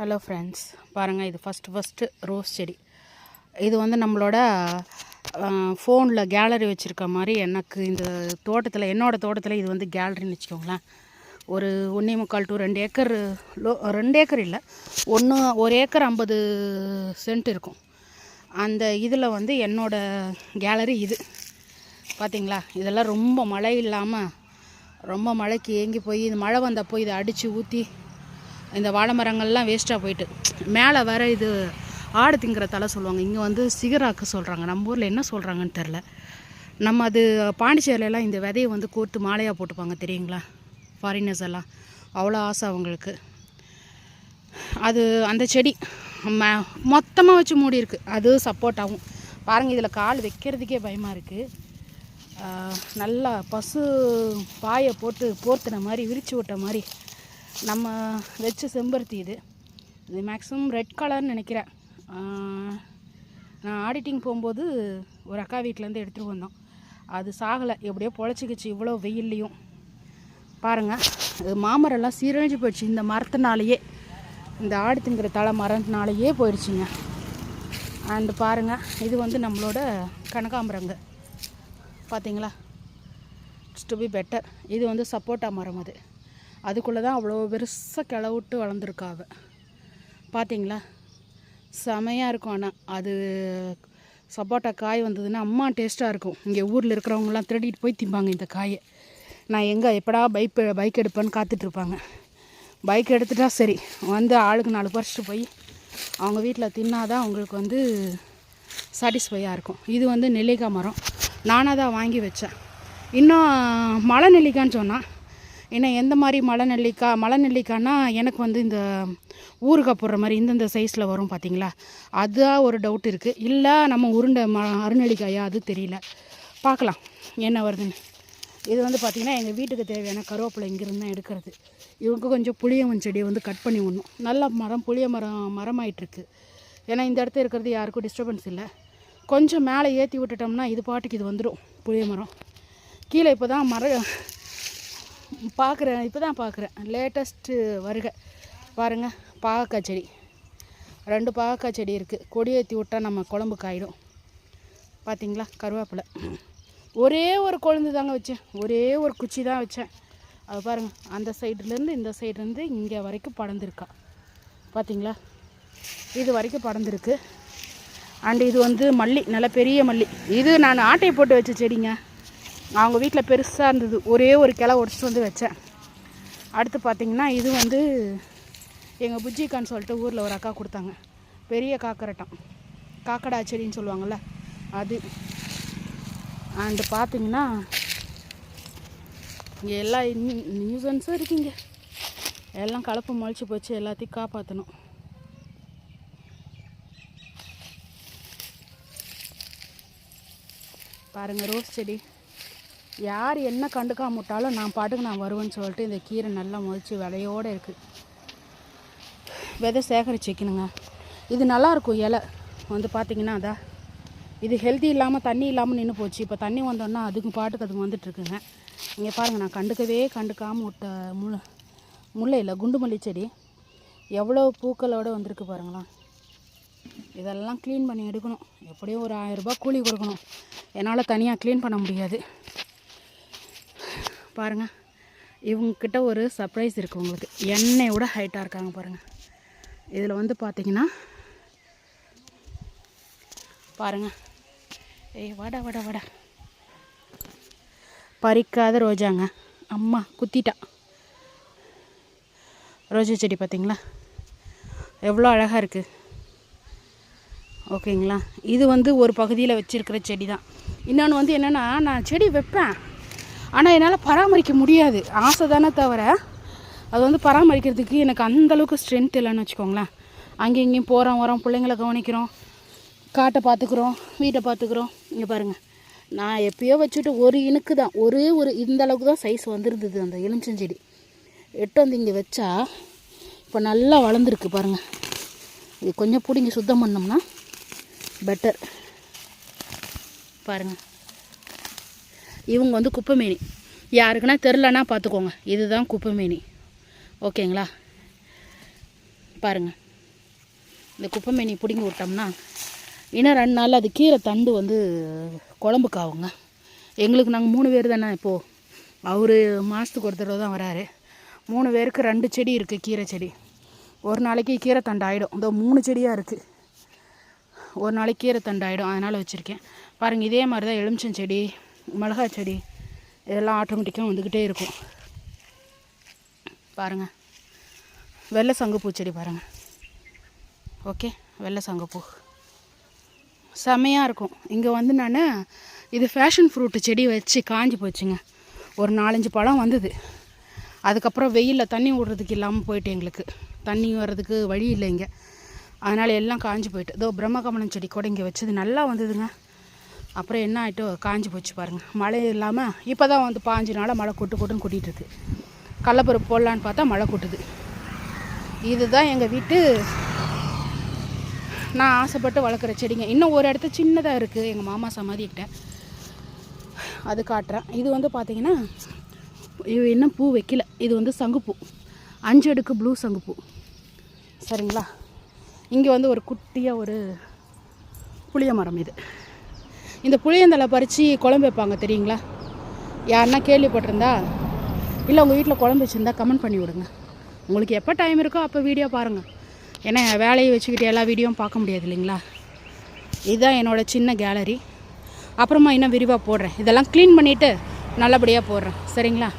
Hello friends பாருங்கள் இது first first rose செடி. இது வந்து நம்மளோட ஃபோனில் கேலரி வச்சுருக்க மாதிரி எனக்கு இந்த தோட்டத்தில் என்னோடய தோட்டத்தில் இது வந்து கேலரின்னு வச்சுக்கோங்களேன். ஒரு ஒன்றே முக்கால் டூ ரெண்டு ஏக்கர் லோ ரெண்டு ஏக்கர் இல்லை ஒன்று ஒரு ஏக்கர் ஐம்பது சென்ட் இருக்கும். அந்த இதில் வந்து என்னோடய கேலரி இது. பார்த்தீங்களா இதெல்லாம் ரொம்ப மழை இல்லாமல் ரொம்ப மழைக்கு ஏங்கி போய் இது மழை வந்தப்போ இதை அடித்து ஊற்றி இந்த வாழை மரங்கள்லாம் வேஸ்ட்டாக போயிட்டு. மேலே வர இது ஆடு திங்கிற தலை சொல்லுவாங்க. இங்கே வந்து சிகராக்கு சொல்கிறாங்க நம்ம ஊரில் என்ன சொல்கிறாங்கன்னு தெரில நம்ம அது பாண்டிச்சேரியிலலாம் இந்த விதையை வந்து கோர்த்து மாலையாக போட்டுப்பாங்க தெரியுங்களா? ஃபாரினர்ஸ் எல்லாம். அவ்வளோ ஆசை அவங்களுக்கு. அது அந்த செடி ம மொத்தமாக வச்சு மூடி இருக்குது அது சப்போர்ட் ஆகும். பாருங்கள் இதில் கால் வைக்கிறதுக்கே பயமாக இருக்குது நல்லா பசு பாயை போட்டு போர்த்தின மாதிரி விரித்து விட்ட மாதிரி நம்ம வச்ச செம்பருத்தி இது. இது மேக்ஸிமம் ரெட் கலர்னு நினைக்கிறேன். நான் ஆடிட்டிங் போகும்போது ஒரு அக்கா வீட்டிலேருந்து எடுத்துகிட்டு வந்தோம். அது சாகலை. எப்படியோ பொழைச்சிக்கிச்சு இவ்வளோ வெயில்லையும். பாருங்கள் இது மாமரம்லாம் சீரழிஞ்சு போயிடுச்சு. இந்த மரத்தினாலேயே இந்த ஆடு திங்கிற தலை மரத்தினாலேயே போயிடுச்சுங்க. அண்டு பாருங்கள் இது வந்து நம்மளோட கனகாம்பரங்க. பார்த்தீங்களா இட்ஸ் டு பி பெட்டர் இது வந்து சப்போட்டா மரம் அது. அதுக்குள்ளே தான் அவ்வளோ பெருசாக கிளவுட்டு வளர்ந்துருக்காவ பார்த்தீங்களா செமையாக இருக்கும் ஆனால் அது சப்போட்டா காய் வந்ததுன்னா அம்மா டேஸ்ட்டாக இருக்கும். இங்கே ஊரில் இருக்கிறவங்கலாம் திருடிட்டு போய் திம்பாங்க இந்த காயை. நான் எங்கே எப்படா பைக் பைக் எடுப்பேன்னு காத்துட்ருப்பாங்க பைக் எடுத்துட்டா சரி. வந்து ஆளுக்கு நாலு பறிச்சுட்டு போய் அவங்க வீட்டில் தின்னாதான் அவங்களுக்கு வந்து சாட்டிஸ்ஃபையாக இருக்கும். இது வந்து நெல்லிக்காய் மரம். நானாக தான் வாங்கி வச்சேன். இன்னும் மழை நெல்லிக்காய்ன்னு சொன்னால் ஏன்னா எந்த மாதிரி மலை நெல்லிக்காய் மலை நெல்லிக்காய்னா எனக்கு வந்து இந்த ஊறுகாய் போடுற மாதிரி இந்தந்த சைஸில் வரும் பார்த்தீங்களா அதுதான் ஒரு டவுட் இருக்குது இல்லை நம்ம உருண்டை ம அருநெல்லிக்காயா? அது தெரியல. பார்க்கலாம் என்ன வருதுன்னு. இது வந்து பார்த்திங்கன்னா எங்கள் வீட்டுக்கு தேவையான கருவேப்பிலை இங்கேருந்து தான் எடுக்கிறது. இவங்க கொஞ்சம் புளியமன் செடியை வந்து கட் பண்ணி விடணும். நல்ல மரம் புளிய மரம் மரமாயிட்ருக்கு ஏன்னா இந்த இடத்துல இருக்கிறது யாருக்கும் டிஸ்டர்பன்ஸ் இல்லை. கொஞ்சம் மேலே ஏற்றி விட்டுட்டோம்னா இது பாட்டுக்கு இது வந்துடும் புளிய மரம். கீழே இப்போ தான் மர பார்க்குறேன் இப்போ தான் பார்க்குறேன். லேட்டஸ்ட்டு வருக. பாருங்கள் பாகக்காய் செடி. ரெண்டு பாகக்காய் செடி இருக்குது கொடி ஏற்றி விட்டால் நம்ம குழம்புக்கு காயிடும் பார்த்தீங்களா கருவேப்பிலை. ஒரே ஒரு கொழுந்து தாங்க வச்சேன். ஒரே ஒரு குச்சி தான் வச்சேன். அது பாருங்கள் அந்த சைட்லேருந்து இந்த சைடுலேருந்து இங்கே வரைக்கும் படர்ந்துருக்கா. பார்த்தீங்களா இது வரைக்கும் படர்ந்துருக்கு. அண்டு இது வந்து மல்லி நல்ல பெரிய மல்லி. இது நான் ஆட்டையை போட்டு வச்ச செடிங்க. அவங்க வீட்டில் பெருசாக இருந்தது. ஒரே ஒரு கிளை உடச்சிட்டு வந்து வச்சேன். அடுத்து பார்த்தீங்கன்னா இது வந்து எங்கள் புஜ்ஜிக்கான்னு சொல்லிட்டு ஊரில் ஒரு அக்கா கொடுத்தாங்க. பெரிய காக்கரட்டம். காக்கடா செடின்னு சொல்லுவாங்கள்ல அது. அண்டு பார்த்தீங்கன்னா இங்கே எல்லா நியூசன்ஸும் இருக்குங்க. எல்லாம் கலப்பு முளைச்சி போச்சு எல்லாத்தையும் காப்பாற்றணும் பாருங்கள் ரோஸ் செடி. யார் என்ன கண்டுக்காம விட்டாலும் நான் பாட்டுக்கு நான் வருவேன்னு சொல்லிட்டு இந்த கீரை நல்லா முதிச்சு விலையோடு இருக்குது விதை சேகரிச்சு வைக்கணுங்க. இது நல்லா இருக்கும் இலை. வந்து பார்த்திங்கன்னா அதான் இது ஹெல்தி இல்லாமல் தண்ணி இல்லாமல் நின்று போச்சு. இப்போ தண்ணி வந்தோன்னா அதுக்கு பாட்டுக்கு அது வந்துட்டுருக்குங்க. இங்கே பாருங்கள் நான் கண்டுக்கவே கண்டுக்காமல் விட்ட முள்ள முல்லை இல்லை குண்டு மல்லி செடி. எவ்வளோ பூக்களோடு வந்திருக்கு பாருங்களேன். இதெல்லாம் க்ளீன் பண்ணி எடுக்கணும். எப்படியும் ஒரு ஆயிரரூபா கூலி கொடுக்கணும். என்னால் தனியாக க்ளீன் பண்ண முடியாது. பாருங்கள் இவங்கக்கிட்ட ஒரு சர்ப்ரைஸ் இருக்குது உங்களுக்கு. எண்ணெயோட ஹைட்டாக இருக்காங்க பாருங்கள் இதில் வந்து பார்த்தீங்கன்னா பாருங்கள் ஏய் வாடா வாடா வாடா. பறிக்காத ரோஜாங்க. அம்மா குத்திட்டா. ரோஜா செடி பார்த்தீங்களா எவ்வளோ அழகாக இருக்குது ஓகேங்களா? இது வந்து ஒரு பகுதியில் வச்சுருக்கிற செடி தான் இன்னொன்று வந்து என்னென்னா நான் செடி வைப்பேன். ஆனால் என்னால் பராமரிக்க முடியாது. ஆசை தானே தவிர அது வந்து பராமரிக்கிறதுக்கு எனக்கு அந்தளவுக்கு ஸ்ட்ரென்த் இல்லைன்னு வச்சுக்கோங்களேன். அங்கேயும் இங்கேயும் போகிறோம் வரோம் பிள்ளைங்கள கவனிக்கிறோம் காட்டை பார்த்துக்குறோம் வீட்டை பார்த்துக்குறோம். இங்கே பாருங்கள் நான் எப்பயோ வச்சுட்டு ஒரு இனுக்கு தான் ஒரே ஒரு இந்த அளவுக்கு தான் சைஸ் வந்துருந்தது அந்த எலுமிச்சஞ்செடி. எட்டு வந்து இங்கே வச்சா இப்போ நல்லா வளர்ந்துருக்கு பாருங்கள் இது கொஞ்சம் பிடிங்க சுத்தம் பண்ணோம்னா பெட்டர் பாருங்கள் இவங்க வந்து குப்பைமேனி. யாருக்குன்னா தெரிலனா பார்த்துக்கோங்க. இதுதான் குப்பைமேனி. ஓகேங்களா? பாருங்கள் இந்த குப்பைமேனி பிடுங்கி விட்டோம்னா இன்னும் ரெண்டு நாள் அது கீரை தண்டு வந்து குழம்புக்கு ஆகுங்க எங்களுக்கு நாங்கள் மூணு பேர் தானே இப்போது அவர் மாதத்துக்கு ஒரு தடவை தான் வராரு. மூணு பேருக்கு ரெண்டு செடி இருக்குது கீரை செடி. ஒரு நாளைக்கு கீரை தண்டு ஆகிடும் இந்த மூணு செடியாக இருக்குது ஒரு நாளைக்கு கீரை தண்டு ஆகிடும் அதனால் வச்சுருக்கேன். பாருங்கள் இதே மாதிரி தான் எலுமிச்சம் செடி மிளகாய் செடி இதெல்லாம் ஆட்டோமேட்டிக்காக வந்துக்கிட்டே இருக்கும். பாருங்கள் வெள்ளை சங்குப்பூ செடி பாருங்கள் ஓகே? வெள்ளை சங்குப்பூ. செமையாக இருக்கும். இங்கே வந்து நான் இது ஃபேஷன் ஃப்ரூட்டு செடி வச்சு காஞ்சி போச்சுங்க. ஒரு நாலஞ்சு பழம் வந்தது. அதுக்கப்புறம் வெயிலில் தண்ணி விடுறதுக்கு இல்லாமல் போயிட்டு எங்களுக்கு. தண்ணி வர்றதுக்கு வழி இல்லை இங்கே. அதனால் எல்லாம் காஞ்சி போயிட்டு. இதோ பிரம்மகமனம் செடி கூட இங்கே வச்சது. நல்லா வந்ததுங்க. அப்புறம் என்ன ஆகிட்டோ காஞ்சி போச்சு பாருங்கள் மழை இல்லாமல் இப்போ தான் வந்து பாஞ்சு நாளாக மழை கொட்டு கொட்டுன்னு கொட்டிகிட்டு இருக்கு. கடலப்பருப்பு போடலான்னு பார்த்தா மழை கொட்டுது. இதுதான் எங்கள் வீட்டு நான் ஆசைப்பட்டு வளர்க்குற செடிங்க. இன்னும் ஒரு இடத்த சின்னதாக இருக்குது எங்கள் மாமா சமாதிக்கிட்ட. அது காட்டுறேன். இது வந்து பார்த்தீங்கன்னா இது இன்னும் பூ வைக்கல. இது வந்து சங்குப்பூ. அஞ்சு அடுக்கு ப்ளூ சங்குப்பூ. சரிங்களா? இங்கே வந்து ஒரு குட்டியாக ஒரு புளிய மரம் இது. இந்த புளியந்தலை பறித்து குழம்பு வைப்பாங்க தெரியுங்களா? யாருன்னா கேள்விப்பட்டிருந்தா இல்லை உங்கள் வீட்டில் குழம்பு வச்சுருந்தா கமெண்ட் பண்ணி விடுங்க. உங்களுக்கு எப்போ டைம் இருக்கோ அப்போ வீடியோ பாருங்கள் ஏன்னா வேலையை வச்சுக்கிட்டு எல்லா வீடியோவும் பார்க்க முடியாது இல்லைங்களா? இதுதான் என்னோடய சின்ன கேலரி அப்புறமா இன்னும் விரிவாக போடுறேன். இதெல்லாம் க்ளீன் பண்ணிவிட்டு நல்லபடியாக போடுறேன். சரிங்களா?